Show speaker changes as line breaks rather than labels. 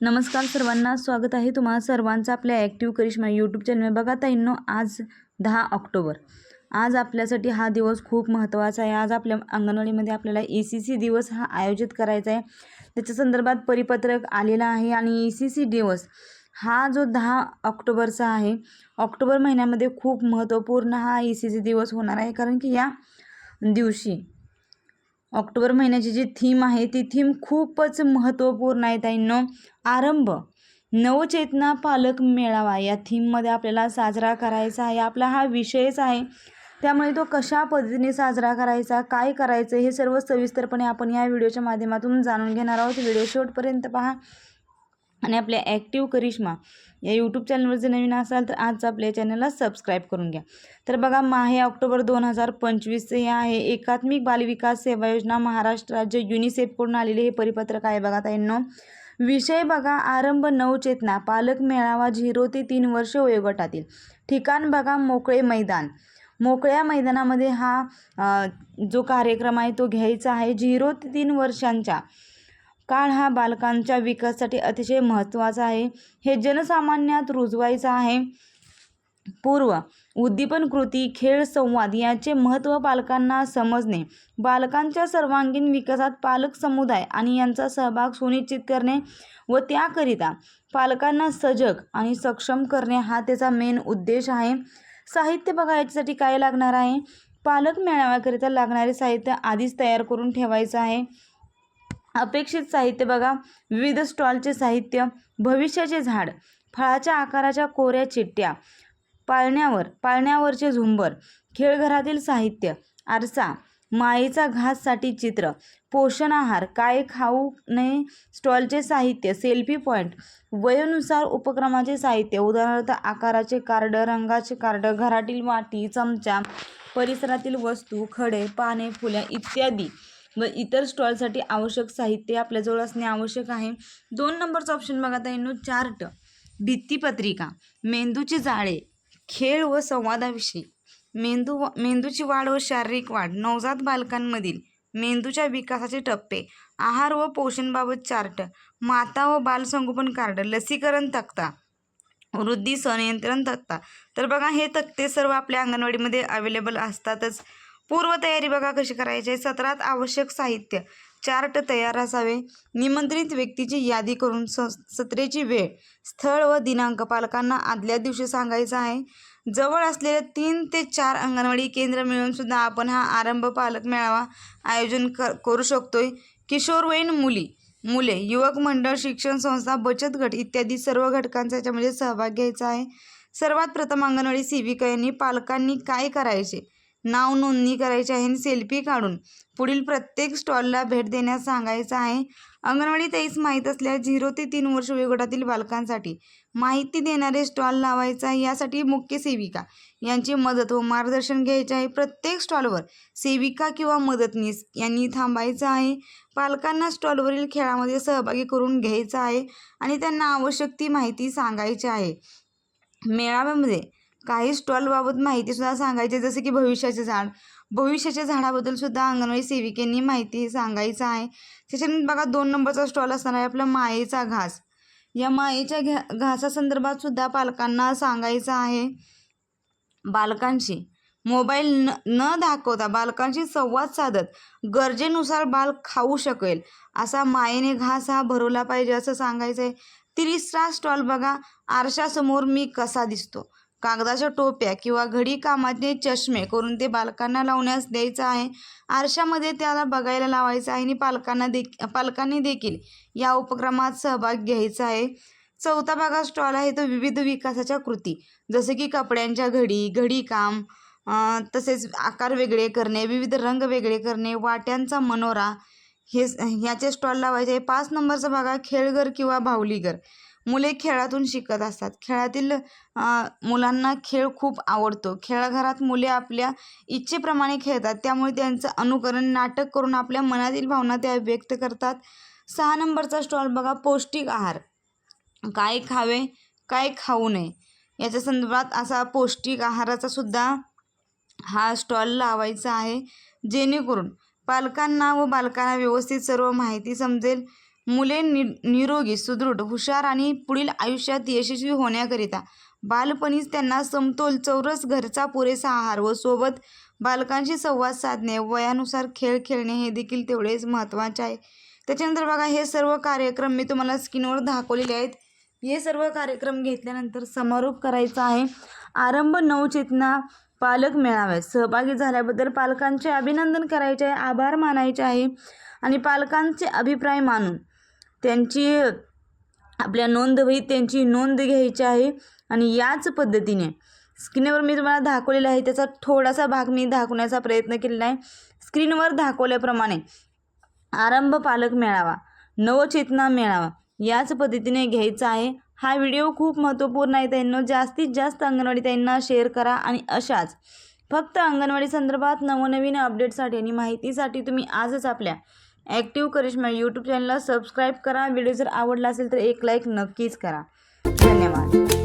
नमस्कार सर्वांना स्वागत आहे तुम्हाला सर्वांचं आपल्या ॲक्टिव्ह करिश्मा यूट्यूब चॅनल बघा ताईंनो आज दहा ऑक्टोबर. आज आपल्यासाठी हा दिवस खूप महत्त्वाचा आहे. आज आपल्या अंगणवाडीमध्ये आपल्याला ई सी सी दिवस हा आयोजित करायचा आहे. त्याच्या संदर्भात परिपत्रक आलेला आहे आणि ई सी सी दिवस हा जो दहा ऑक्टोबरचा आहे ऑक्टोबर महिन्यामध्ये खूप महत्त्वपूर्ण हा ई सी सी दिवस होणार आहे. कारण की या दिवशी ऑक्टोबर महिन्याची जी थीम आहे ती थीम खूपच महत्त्वपूर्ण आहे ताईंनो. आरंभ नवचेतना पालक मेळावा या थीममध्ये आपल्याला साजरा करायचा आहे. आपला हा विषयच आहे. त्यामुळे तो कशा पद्धतीने साजरा करायचा काय करायचं हे सर्व सविस्तरपणे आपण या व्हिडिओच्या माध्यमातून जाणून घेणार आहोत. व्हिडिओ शेवटपर्यंत पहा. आणि आपल्या ॲक्टिव्ह करिश्मा या यूट्यूब चॅनलवर जर नवीन असाल तर आज आपल्या चॅनलला सबस्क्राईब करून घ्या. तर बघा माहे ऑक्टोबर दोन हजार पंचवीसचे हे आहे एकात्मिक बालविकास सेवा योजना. महाराष्ट्र राज्य युनिसेफकडून आलेले हे परिपत्रक आहे बघा ताईंनो. विषय बघा आरंभ नवचेतना पालक मेळावा झिरो ते तीन वर्ष वयोगटातील. ठिकाण बघा मोकळे मैदान. मोकळ्या मैदानामध्ये हा जो कार्यक्रम आहे तो घ्यायचा आहे. झिरो ते तीन वर्षांच्या. काळ हा बालकांच्या विकासासाठी अतिशय महत्त्वाचा आहे. हे जनसामान्यात रुजवायचं आहे. पूर्व उद्दीपन कृती खेळ संवाद याचे महत्त्व पालकांना समजणे. बालकांच्या सर्वांगीण विकासात पालक समुदाय आणि यांचा सहभाग सुनिश्चित करणे व त्याकरिता पालकांना सजग आणि सक्षम करणे हा त्याचा मेन उद्देश आहे. साहित्य बघा याच्यासाठी काय लागणार आहे? पालक मेळाव्याकरिता लागणारे साहित्य आधीच तयार करून ठेवायचं आहे. अपेक्षित साहित्य बघा. विविध स्टॉलचे साहित्य भविष्याचे झाड फळाच्या आकाराच्या कोऱ्या चिट्ट्या पाळण्यावर पाळण्यावरचे झुंबर खेळघरातील साहित्य आरसा मायेचा घाससाठी चित्र पोषण आहार काय खाऊ नये स्टॉलचे साहित्य सेल्फी पॉईंट वयोनुसार उपक्रमाचे साहित्य उदाहरणार्थ आकाराचे कार्ड रंगाचे कार्ड घरातील वाटी चमचा परिसरातील वस्तू खडे पाने फुले इत्यादी. व इतर स्टॉलसाठी आवश्यक साहित्य आपल्याजवळ असणे आवश्यक आहे. दोन नंबरचा ऑप्शन बघा ताईंनो चार्ट. भित्तीपत्रिका मेंदूचे जाळे. खेळ व संवादाविषयी. मेंदू मेंदूची वाढ व शारीरिक वाढ. नवजात बालकांमधील मेंदूच्या विकासाचे टप्पे. आहार व पोषणबाबत चार्ट. माता व बालसंगोपन कार्ड. लसीकरण तक्ता. वृद्धी संनियंत्रण तक्ता. तर बघा हे तक्ते सर्व आपल्या अंगणवाडीमध्ये अवेलेबल असतातच. पूर्वतयारी बघा कशी करायची आहे. सत्रात आवश्यक साहित्य चार्ट तयार असावे. निमंत्रित व्यक्तीची यादी करून स सत्रेची वेळ स्थळ व दिनांक पालकांना आदल्या दिवशी सांगायचा आहे. जवळ असलेले तीन ते चार अंगणवाडी केंद्र मिळूनसुद्धा आपण हा आरंभ पालक मेळावा आयोजन कर करू शकतोय. किशोरवयीन मुली मुले युवक मंडळ शिक्षण संस्था बचत गट इत्यादी सर्व घटकांचा याच्यामध्ये सहभाग घ्यायचा आहे. सर्वात प्रथम अंगणवाडी सेविका यांनी पालकांनी काय करायचे? नाव नोंदणी करायची आहे आणि सेल्फी काढून. पुढील प्रत्येक स्टॉलला भेट देण्यास सांगायचं आहे. अंगणवाडी तेच माहीत असल्या झिरो ते तीन वर्ष वयोगटातील बालकांसाठी माहिती देणारे स्टॉल लावायचा आहे. यासाठी मुख्य सेविका यांची मदत व मार्गदर्शन घ्यायचे आहे. प्रत्येक स्टॉलवर सेविका किंवा मदतनीस यांनी थांबायचं आहे. पालकांना स्टॉलवरील खेळामध्ये सहभागी करून घ्यायचं आहे आणि त्यांना आवश्यक ती माहिती सांगायची आहे. मेळाव्यामध्ये काही स्टॉलबाबत माहितीसुद्धा सांगायची जसे की भविष्याचे झाड. भविष्याच्या झाडाबद्दलसुद्धा अंगणवाडी सेविकेंनी माहिती सांगायचं आहे. त्याच्यानंतर बघा दोन नंबरचा स्टॉल असणार आहे आपला मायेचा घास. या मायेच्या घ्या घासासंदर्भात सुद्धा पालकांना सांगायचं आहे. बालकांशी. मोबाईल न न दाखवता बालकांशी संवाद साधत गरजेनुसार बाल खाऊ शकेल. असा मायेने घास हा भरवला पाहिजे असं सांगायचं आहे तिसरा स्टॉल बघा आरशासमोर मी कसा दिसतो. कागदाच्या टोप्या किंवा घडी कामाचे चष्मे करून ते बालकांना लावण्यास द्यायचं आहे. आरशामध्ये त्याला बघायला लावायचं आहे आणि पालकांना दे पालकांनी देखील या उपक्रमात सहभाग घ्यायचा आहे. चौथा भागा स्टॉल आहे तो विविध विकासाच्या कृती. जसे की कपड्यांच्या घडी घडीकाम तसेच आकार वेगळे करणे विविध रंग वेगळे करणे वाट्यांचा मनोरा हे ह्याचे स्टॉल लावायचे. पाच नंबरचा भाग खेळघर किंवा भावलीघर. मुले खेळातून शिकत असतात. खेळातील मुलांना खेळ खूप आवडतो. खेळाघरात मुले आपल्या इच्छेप्रमाणे खेळतात. त्यामुळे त्यांचं अनुकरण नाटक करून आपल्या मनातील भावना त्या व्यक्त करतात. सहा नंबरचा स्टॉल बघा पौष्टिक आहार. काय खावे काय खाऊ नये. याच्या संदर्भात असा पौष्टिक आहाराचा सुद्धा हा स्टॉल लावायचा आहे. जेणेकरून पालकांना व बालकांना व्यवस्थित सर्व माहिती समजेल. मुले नि निरोगी सुदृढ हुशार आणि पुढील आयुष्यात यशस्वी होण्याकरिता बालपणीच त्यांना समतोल चौरस घरचा पुरेसा आहार व सोबत बालकांशी संवाद साधणे वयानुसार खेळ खेळणे हे देखील तेवढेच महत्त्वाचे आहे. त्याच्यानंतर बघा हे सर्व कार्यक्रम मी तुम्हाला स्क्रीनवर दाखवलेले आहेत. हे सर्व कार्यक्रम घेतल्यानंतर समारोप करायचा आहे. आरंभ नवचेतना पालक मेळाव्यात. सहभागी झाल्याबद्दल पालकांचे अभिनंदन करायचे आहे आभार मानायचे आहे आणि पालकांचे अभिप्राय मानून त्यांची आपल्या नोंदवहीत त्यांची नोंद घ्यायची आहे आणि याच पद्धतीने स्क्रीनवर मी तुम्हाला दाखवलेला आहे त्याचा थोडासा भाग मी दाखवण्याचा प्रयत्न केलेला आहे. स्क्रीनवर दाखवल्याप्रमाणे आरंभ पालक मेळावा नवचेतना मेळावा याच पद्धतीने घ्यायचा आहे. हा व्हिडिओ खूप महत्त्वपूर्ण आहे त्यांना जास्तीत जास्त अंगणवाडी त्यांना शेअर करा आणि अशाच फक्त अंगणवाडी संदर्भात नवनवीन अपडेटसाठी आणि माहितीसाठी तुम्ही आजच आपल्या ॲक्टिव्ह करिश्मा यूट्यूब चॅनलला सबस्क्राईब करा. व्हिडिओ जर आवडला असेल तर एक लाईक नक्कीच करा. धन्यवाद.